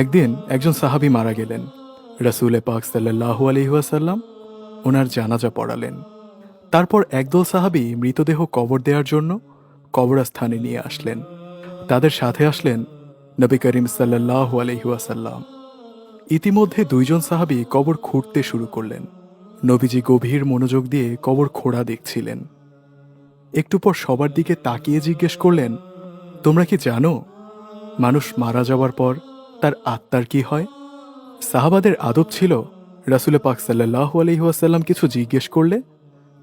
একদিন একজন সাহাবী মারা গেলেন। রাসুলে পাক সাল্লাহু আলহিহাসাল্লাম ওনার জানাজা পড়ালেন। তারপর একদল সাহাবী মৃতদেহ কবর দেওয়ার জন্য কবরস্থানে নিয়ে আসলেন। তাদের সাথে আসলেন নবী করিম সাল্লাহ আলহিহাসাল্লাম ইতিমধ্যে দুইজন সাহাবী কবর খুঁড়তে শুরু করলেন। নবীজি গভীর মনোযোগ দিয়ে কবর খোঁড়া দেখছিলেন। একটু পর সবার দিকে তাকিয়ে জিজ্ঞেস করলেন, তোমরা কি জানো, মানুষ মারা যাওয়ার পর তার আত্মার কি হয়? সাহাবাদের আদব ছিল, রাসুলে পাক সাল্লাহ আলহিহাসাল্লাম কিছু জিজ্ঞেস করলে,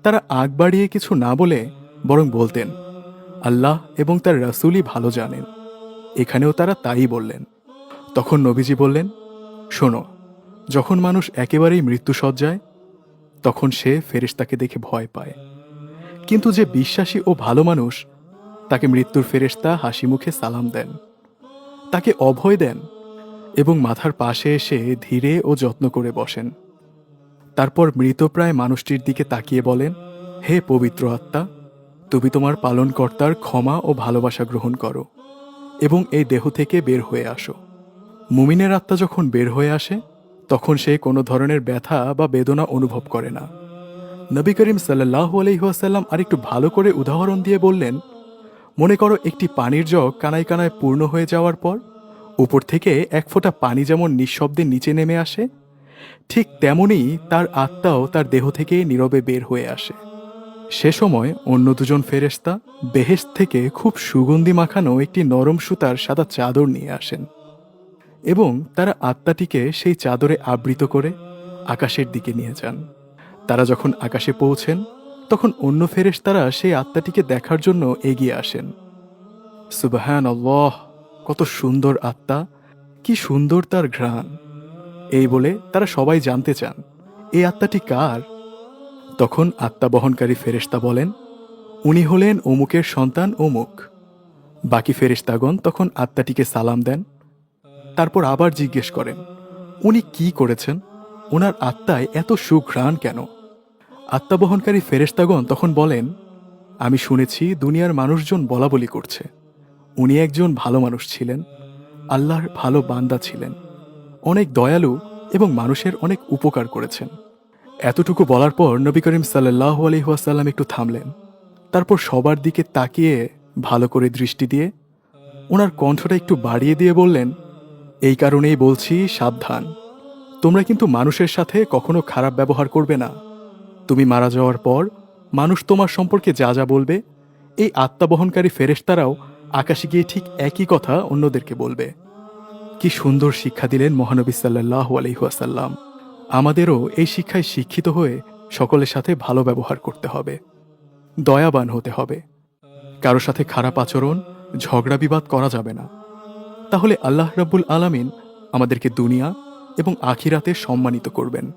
তারা আগ বাড়িয়ে কিছু না বলে বরং বলতেন, আল্লাহ এবং তার রাসুলই ভালো জানেন। এখানেও তারা তাই বললেন। তখন নবীজি বললেন, শোনো, যখন মানুষ একেবারেই মৃত্যু সজ্জায় তখন সে ফেরেশতাকে দেখে ভয় পায়। কিন্তু যে বিশ্বাসী ও ভালো মানুষ, তাকে মৃত্যুর ফেরেশতা হাসি মুখে সালাম দেন। তাকে অভয় দেন এবং মাথার পাশে এসে ধীরে ও যত্ন করে বসেন। তারপর মৃতপ্রায় মানুষটির দিকে তাকিয়ে বলেন, হে পবিত্র আত্মা, তুমি তোমার পালনকর্তার ক্ষমা ও ভালোবাসা গ্রহণ করো এবং এই দেহ থেকে বের হয়ে আসো। মুমিনের আত্মা যখন বের হয়ে আসে, তখন সে কোনো ধরনের ব্যথা বা বেদনা অনুভব করে না। নবী করিম সাল্লাহ আলহিহাসাল্লাম আরেকটু ভালো করে উদাহরণ দিয়ে বললেন, মনে করো একটি পানির জগ কানায় কানায় পূর্ণ হয়ে যাওয়ার পর উপর থেকে এক ফোঁটা পানি যেমন নিঃশব্দে নিচে নেমে আসে, ঠিক তেমনি তার আত্মাও তার দেহ থেকে নীরবে বের হয়ে আসে। সে সময় অন্য দুজন ফেরেশতা বেহেশত থেকে খুব সুগন্ধি মাখানো একটি নরম সুতার সাদা চাদর নিয়ে আসেন এবং তারা আত্মাটিকে সেই চাদরে আবৃত করে আকাশের দিকে নিয়ে যান। তারা যখন আকাশে পৌঁছেন, তখন অন্য ফেরেশতারা সেই আত্মাটিকে দেখার জন্য এগিয়ে আসেন। সুবাহান আল্লাহ কত সুন্দর আত্মা, কি সুন্দর তার ঘ্রাণ। এই বলে তারা সবাই জানতে চান, এই আত্মাটি কার? তখন আত্মা বহনকারী ফেরেশতা বলেন, উনি হলেন অমুকের সন্তান অমুক। বাকি ফেরেশতাগণ তখন আত্মাটিকে সালাম দেন, তারপর আবার জিজ্ঞেস করেন, উনি কি করেছেন? ওনার আত্মায় এত সুঘ্রাণ কেন? আত্মা বহনকারী ফেরেশতাগণ তখন বলেন, আমি শুনেছি দুনিয়ার মানুষজন বলা বলি করছে। উনি একজন ভালো মানুষ ছিলেন, আল্লাহর ভালো বান্দা ছিলেন, অনেক দয়ালু এবং মানুষের অনেক উপকার করেছেন। এতটুকু বলার পর নবী করিম সাল্লাহ আলহিহাসাল্লাম একটু থামলেন। তারপর সবার দিকে তাকিয়ে ভালো করে দৃষ্টি দিয়ে ওনার কণ্ঠটা একটু বাড়িয়ে দিয়ে বললেন, এই কারণেই বলছি সাবধান। তোমরা কিন্তু মানুষের সাথে কখনো খারাপ ব্যবহার করবে না। তুমি মারা যাওয়ার পর মানুষ তোমার সম্পর্কে যা যা বলবে, এই আত্মাবহনকারী ফেরেশতারাও আকাশে গিয়ে ঠিক একই কথা অন্যদেরকে বলবে। কি সুন্দর শিক্ষা দিলেন মহানবী সাল্লাহ আলহিহাসাল্লাম আমাদেরও এই শিক্ষায় শিক্ষিত হয়ে সকলের সাথে ভালো ব্যবহার করতে হবে। দয়াবান হতে হবে। কারও সাথে খারাপ আচরণ, ঝগড়া বিবাদ করা যাবে না। তাহলে আল্লাহ রাব্বুল আলামিন আমাদেরকে দুনিয়া এবং আখিরাতে সম্মানিত করবেন।